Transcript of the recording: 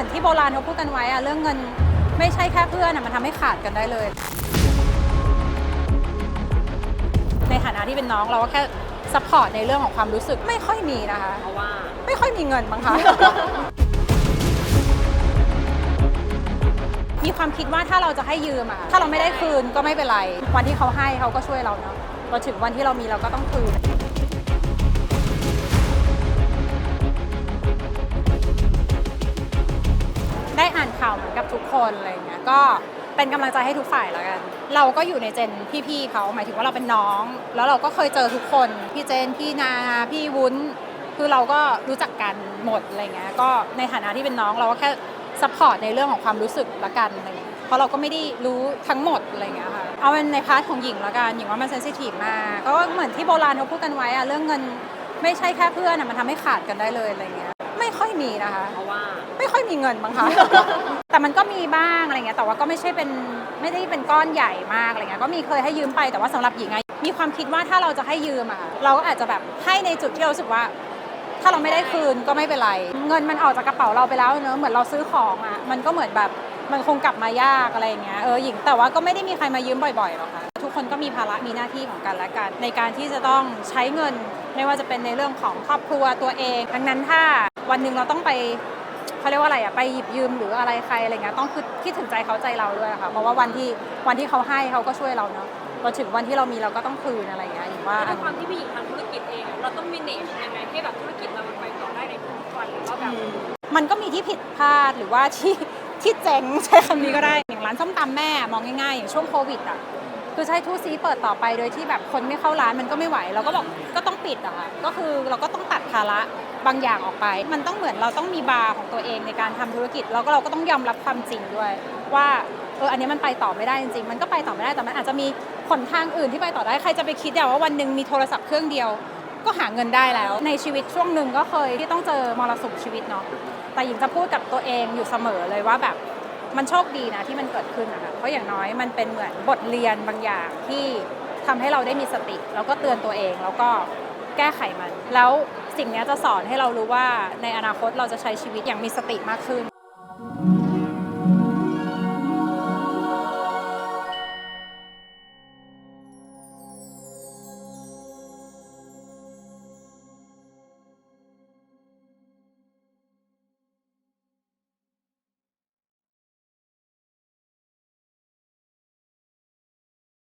มือนที่โบราณเขาพูดกันไว้อะเรื่องเงินไม่ใช่แค่เพื่อนอะมันทำให้ขาดกันได้เลย ในฐานะที่เป็นน้องเราก็แค่ซัพพอร์ตในเรื่องของความรู้สึกไม่ค่อยมีนะคะ เพราะว่า ไม่ค่อยมีเงินมั้งคะ มีความคิดว่าถ้าเราจะให้ยืมอะถ้าเราไม่ได้คืนก็ไม่เป็นไร วันที่เขาให้เขาก็ช่วยเราเนาะพอถึงวันที่เรามีเราก็ต้องคืน กคนอะไรเงี้ยก็เป็นกำลังใจให้ทุกฝ่ายแล้วกัน เราก็อยู่ในเจนพี่ๆเขาหมายถึงว่าเราเป็นน้อง แล้วเราก็เคยเจอทุกคน พี่เจนพี่นาพี่วุ้น คือเราก็รู้จักกันหมดอะไรเงี้ยก็ในฐานะที่เป็นน้องเราก็แค่ซัพพอร์ตในเรื่องของความรู้สึกละกันอะไรเงี้ยเพราะเราก็ไม่ได้รู้ทั้งหมดอะไรเงี้ยค่ะเอาเป็นในพาร์ทของหญิงละกันหญิงว่ามันเซนซิทีฟมากก็เหมือนที่โบราณเขาพูดกันไว้อะเรื่องเงินไม่ใช่แค่เพื่อนอะมันทำให้ขาดกันได้เลยอะไรเงี้ย ไม่ค่อยมีนะคะ เพราะว่าไม่ค่อยมีเงินมั้งคะ แต่มันก็มีบ้างอะไรเงี้ย แต่ว่าก็ไม่ใช่เป็นไม่ได้เป็นก้อนใหญ่มากอะไรเงี้ย ก็มีเคยให้ยืมไปแต่ว่าสำหรับหญิงอะมีความคิดว่าถ้าเราจะให้ยืมอะเราก็อาจจะแบบให้ในจุดที่เรารู้สึกว่า ถ้าเราไม่ได้คืนก็ไม่เป็นไร เงินมันออกจากกระเป๋าเราไปแล้วเนอะเหมือนเราซื้อของอะมันก็เหมือนแบบมันคงกลับมายากอะไรอย่างเงี้ย เออหญิงแต่ว่าก็ไม่ได้มีใครมายืมบ่อยๆหรอกค่ะ ทุกคนก็มีภาระมีหน้าที่ของกันและกัน ในการที่จะต้องใช้เงินไม่ว่าจะเป็นในเรื่องของครอบครัวตัวเอง ดังนั้นถ้า วันหนึ่งเราต้องไปเขาเรียกว่าอะไรอะไปหยิบยืมหรืออะไรใครอะไรเงี้ยต้องคือคิดถึงใจเขาใจเราด้วยค่ะเพราะว่าวันที่วันที่เขาให้เขาก็ช่วยเราเนาะพอถึงวันที่เรามีเราก็ต้องคืนอะไรอย่างเงี้ยอย่างว่าด้วยความที่ผู้หญิงทำธุรกิจเองเราต้องมีเนจยังไงให้แบบธุรกิจเรามันไปต่อได้ในทุกๆวันหรือว่าแบบมันก็มีที่ผิดพลาดหรือว่าที่ที่เจ๋งใช้คำนี้ก็ได้อย่างร้านส้มตำแม่มองง่ายๆ อย่างช่วงโควิดอะคือใช้ทูซีเปิดต่อไปโดยที่แบบคนไม่เข้าร้านมันก็ไม่ไหว เราก็บอกก็ต้องปิดอะค่ะก็คือเราก็ต้องตัดภาระ บางอย่างออกไป มันต้องเหมือนเราต้องมีบาร์ของตัวเองในการทำธุรกิจ แล้วก็เราก็ต้องยอมรับความจริงด้วย ว่าเอออันนี้มันไปต่อไม่ได้จริงๆ มันก็ไปต่อไม่ได้แต่มันอาจจะมีหนทางอื่นที่ไปต่อได้ใครจะไปคิดอะว่าวันหนึ่งมีโทรศัพท์เครื่องเดียว ก็หาเงินได้แล้ว ในชีวิตช่วงหนึ่งก็เคยที่ต้องเจอมรสุมชีวิตเนาะแต่หญิงจะพูดกับตัวเองอยู่เสมอเลยว่าแบบมันโชคดีนะที่มันเกิดขึ้นนะคะเพราะอย่างน้อยมันเป็นเหมือนบทเรียนบางอย่างที่ทำให้เราได้มีสติ แล้วก็เตือนตัวเองแล้วก็แก้ไขมัน แล้ว สิ่งนี้จะสอนให้เรารู้ว่าในอนาคตเราจะใช้ชีวิตอย่างมีสติมากขึ้น